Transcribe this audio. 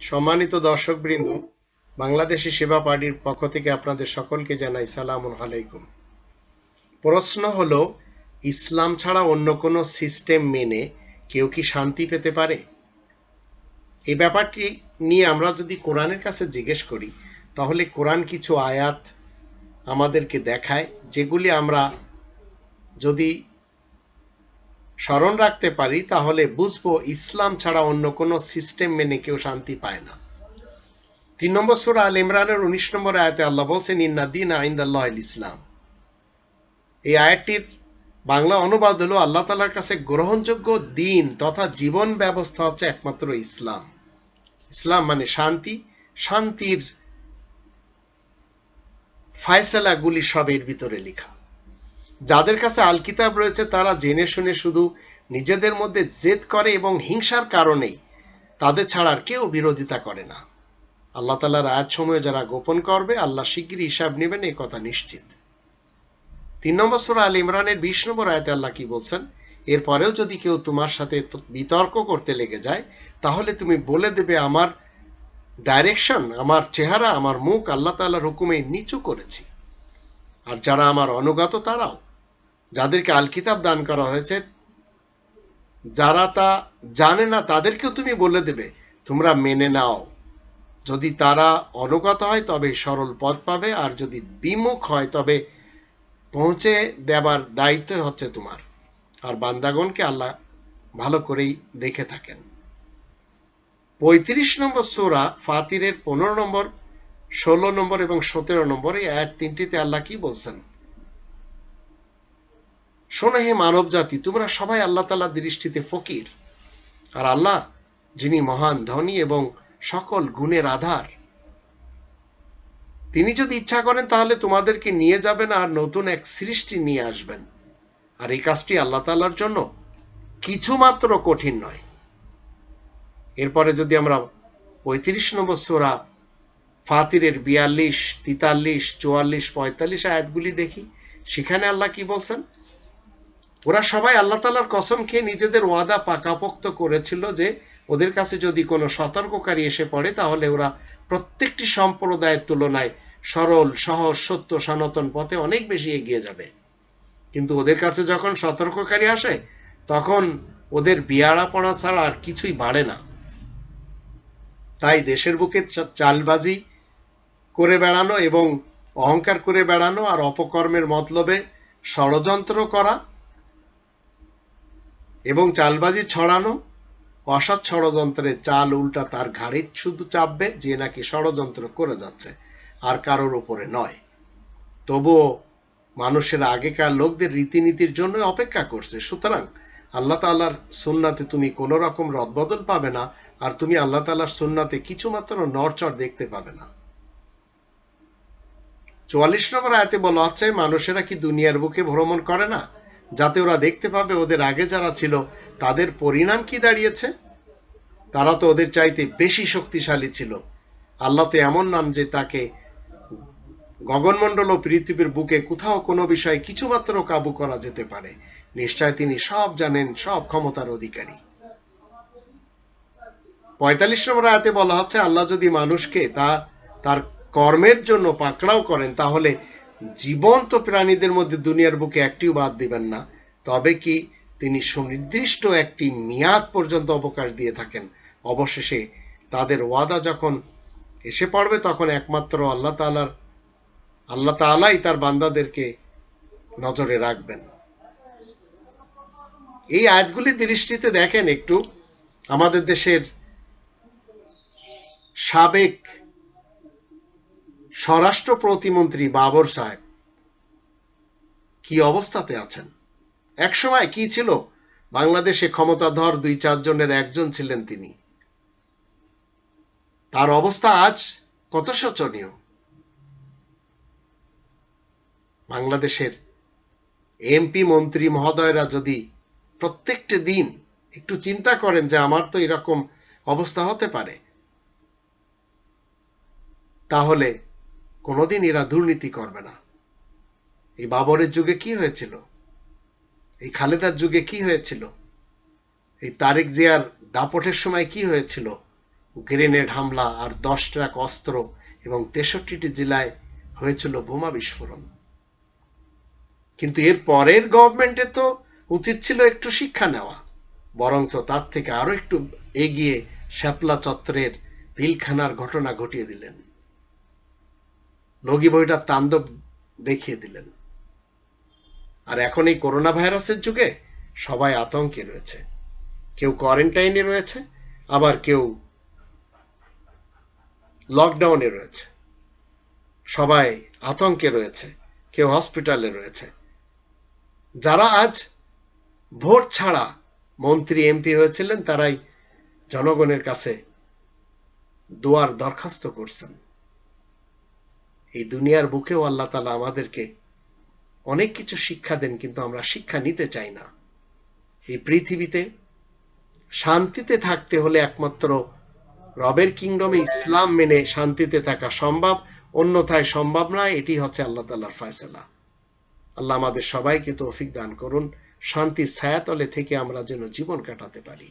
সম্মানিত দর্শকবৃন্দ, বাংলাদেশি সেবা পার্টির পক্ষ থেকে আপনাদের সকলকে জানাই সালাম আলাইকুম। প্রশ্ন হলো, ইসলাম ছাড়া অন্য কোনো সিস্টেম মেনে কেউ কি শান্তি পেতে পারে? এই ব্যাপারটি নিয়ে আমরা যদি কোরআনের কাছে জিজ্ঞেস করি, তাহলে কোরআন কিছু আয়াত আমাদেরকে দেখায়, যেগুলি আমরা যদি স্মরণ রাখতে পারি, তাহলে বুঝব ইসলাম ছাড়া অন্য কোনো সিস্টেম মেনে কেউ শান্তি পায় না। তিন নম্বর সুরা আল ইমরানের উনিশ নম্বর আয়াতে আল্লাহ বলছেন ইন্নাদ্দিন আইন্দাল্লাহ ইসলাম। এই আয়াতটির বাংলা অনুবাদ হলো, আল্লাহ তালার কাছে গ্রহণযোগ্য দিন তথা জীবন ব্যবস্থা হচ্ছে একমাত্র ইসলাম। ইসলাম মানে শান্তি, শান্তির ফায়সালাগুলি সব এর ভিতরে লেখা। যাদের কাছে আল কিতাব রয়েছে, তারা জেনে শুনে শুধু নিজেদের মধ্যে জেদ করে এবং হিংসার কারণেই তাদের ছাড়া আর কেউ বিরোধিতা করে না। আল্লাহ তালার আয়াত সময়ে যারা গোপন করবে, আল্লাহ শিগগিরই হিসাব নেবেন এই কথা নিশ্চিত। তিন নম্বর সুরা আল ইমরানের বিশ নম্বর আয়াতে আল্লাহ কি বলছেন? এরপরেও যদি কেউ তোমার সাথে বিতর্ক করতে লেগে যায়, তাহলে তুমি বলে দেবে, আমার ডাইরেকশন আমার চেহারা, আমার মুখ আল্লাহ তাল্লাহর হুকুমে নিচু করেছি। আর যারা আমার অনুগত, তারাও যাদেরকে আল কিতাব দান করা হয়েছে, যারা তা জানে না, তাদেরকেও তুমি বলে দেবে, তোমরা মেনে নাও। যদি তারা অনুগত হয়, তবে সরল পথ পাবে, আর যদি বিমুখ হয়, তবে পৌঁছে দেবার দায়িত্ব হচ্ছে তোমার। আর বান্দাগণকে আল্লাহ ভালো করেই দেখে থাকেন। পঁয়ত্রিশ নম্বর সোরা ফাতিরের পনেরো নম্বর, ষোলো নম্বর এবং সতেরো নম্বর এই আয়াত তিনটিতে আল্লাহ কি বলছেন? শোনো হে মানব জাতি তোমরা সবাই আল্লাহ তালা দৃষ্টিতে ফকির। আর আল্লাহ, যিনি মহান ধনী এবং সকল গুণের আধার, তিনি যদি ইচ্ছা করেন তাহলে তোমাদেরকে নিয়ে যাবেন আর নতুন এক সৃষ্টি নিয়ে আসবেন। আর এই কাজটি আল্লাহ তালার জন্য কিছুমাত্র কঠিন নয়। এরপরে যদি আমরা পঁয়ত্রিশ নম্বর সোরা ফাতিরের বিয়াল্লিশ, তিতাল্লিশ, চুয়াল্লিশ, পঁয়তাল্লিশ আয়াতগুলি দেখি, সেখানে আল্লাহ কি বলছেন? ওরা সবাই আল্লাহ তালার কসম খেয়ে নিজেদের ওয়াদা পাকাপোক্ত করেছিল যে ওদের কাছে যদি কোনো সতর্ককারী এসে পড়ে, তাহলে ওরা প্রত্যেকটি সম্প্রদায়ের তুলনায় সরল, সহজ, সত্য, সনাতন পথে অনেক বেশি এগিয়ে যাবে। কিন্তু ওদের কাছে যখন সতর্ককারী আসে, তখন ওদের বিয়াড়াপনা ছাড়া আর কিছুই বাড়ে না। তাই দেশের বুকে চালবাজি করে বেড়ানো এবং অহংকার করে বেড়ানো আর অপকর্মের মতলবে ষড়যন্ত্র করা এবং চালবাজি ছড়ানো, অসৎ ষড়যন্ত্রের চাল উল্টা তার ঘাড়ে শুধু চাপবে, যে নাকি ষড়যন্ত্র করে যাচ্ছে, আর কারোর উপরে নয়। তবুও মানুষের আগেকার লোকদের রীতিনীতির জন্য অপেক্ষা করছে। সুতরাং আল্লাহ তাল্লার সুন্নাতে তুমি কোনো রকম রদবদল পাবে না, আর তুমি আল্লাহ তাল্লার সুন্নাতে কিছুমাত্র নড়চড় দেখতে পাবে না। চুয়াল্লিশ নম্বর আয়তে বলা হচ্ছে, মানুষেরা কি দুনিয়ার বুকে ভ্রমণ করে না? যাতে ওরা দেখতে পাবে ওদের আগে যারা ছিল, তাদের পরিণাম কি দাঁড়িয়েছে? তারা তো ওদের চাইতে বেশি শক্তিশালী ছিল। আল্লাহ তো এমন নাম যে তাকে গগনমণ্ডল ও পৃথিবীর বুকে কোথাও কোনো বিষয়ে কিছুমাত্র কাবু করা যেতে পারে। নিশ্চয় তিনি সব জানেন, সব ক্ষমতার অধিকারী। পঁয়তাল্লিশ নম্বর আয়াতে বলা হচ্ছে, আল্লাহ যদি মানুষকে তা, তার কর্মের জন্য পাকড়াও করেন, তাহলে জীবন্ত প্রাণীদের মধ্যে দুনিয়ার বুকে একটিও বাদ দিবেন না। তবে কি তিনি সুনির্দিষ্ট একটি মেয়াদ পর্যন্ত অবকাশ দিয়ে থাকেন। অবশেষে তাদের ওয়াদা যখন এসে পড়বে, তখন একমাত্র আল্লাহ তালার আল্লাহ তালাই তার বান্দাদেরকে নজরে রাখবেন। এই আয়াতগুলি দৃষ্টিতে দেখেন একটু। আমাদের দেশের সাবেক স্বরাষ্ট্র প্রতিমন্ত্রী বাবর সাহেব কি অবস্থাতে আছেন? একসময় কি ছিল? বাংলাদেশে ক্ষমতাধর দুই চারজনের একজন ছিলেন তিনি। তার অবস্থা আজ কত শোচনীয়? বাংলাদেশের এমপি মন্ত্রী মহোদয়রা যদি প্রত্যেকটি দিন একটু চিন্তা করেন যে আমার তো এরকম অবস্থা হতে পারে, তাহলে কোনোদিন এরা দুর্নীতি করবে না। এই বাবরের যুগে কি হয়েছিল? এই খালেদার যুগে কি হয়েছিল? এই তারেক জিয়ার দাপটের সময় কি হয়েছিল? গ্রেনেড হামলা আর দশ ট্রাক অস্ত্র এবং তেষট্টিটি জেলায় হয়েছিল বোমা বিস্ফোরণ। কিন্তু এর পরের গভর্নমেন্টে তো উচিত ছিল একটু শিক্ষা নেওয়া। বরঞ্চ তার থেকে আরও একটু এগিয়ে শ্যাপলা চত্বরের পিলখানার ঘটনা ঘটিয়ে দিলেন। লগি বইটা তাণ্ডব দেখিয়ে দিলেন। আর এখন এই করোনা ভাইরাসের যুগে সবাই আতঙ্কে রয়েছে। কেউ কোয়ারেন্টাইনে রয়েছে, আবার কেউ লকডাউনে রয়েছে। সবাই আতঙ্কে রয়েছে, কেউ হসপিটালে রয়েছে। যারা আজ ভোট ছাড়া মন্ত্রী, এমপি হয়েছিলেন, তারাই জনগণের কাছে দোয়ার দরখাস্ত করছেন। এই দুনিয়ার বুকেও আল্লাহ তালা আমাদেরকে অনেক কিছু শিক্ষা দেন, কিন্তু আমরা শিক্ষা নিতে চাই না। এই পৃথিবীতে শান্তিতে থাকতে হলে একমাত্র রবের কিংডমে ইসলাম মেনে শান্তিতে থাকা সম্ভব, অন্যথায় সম্ভব নয়, এটি হচ্ছে আল্লাহ তাল্লাহর ফয়সলা। আল্লাহ আমাদের সবাইকে তৌফিক দান করুন শান্তি ছায়াতলে থেকে আমরা যেন জীবন কাটাতে পারি।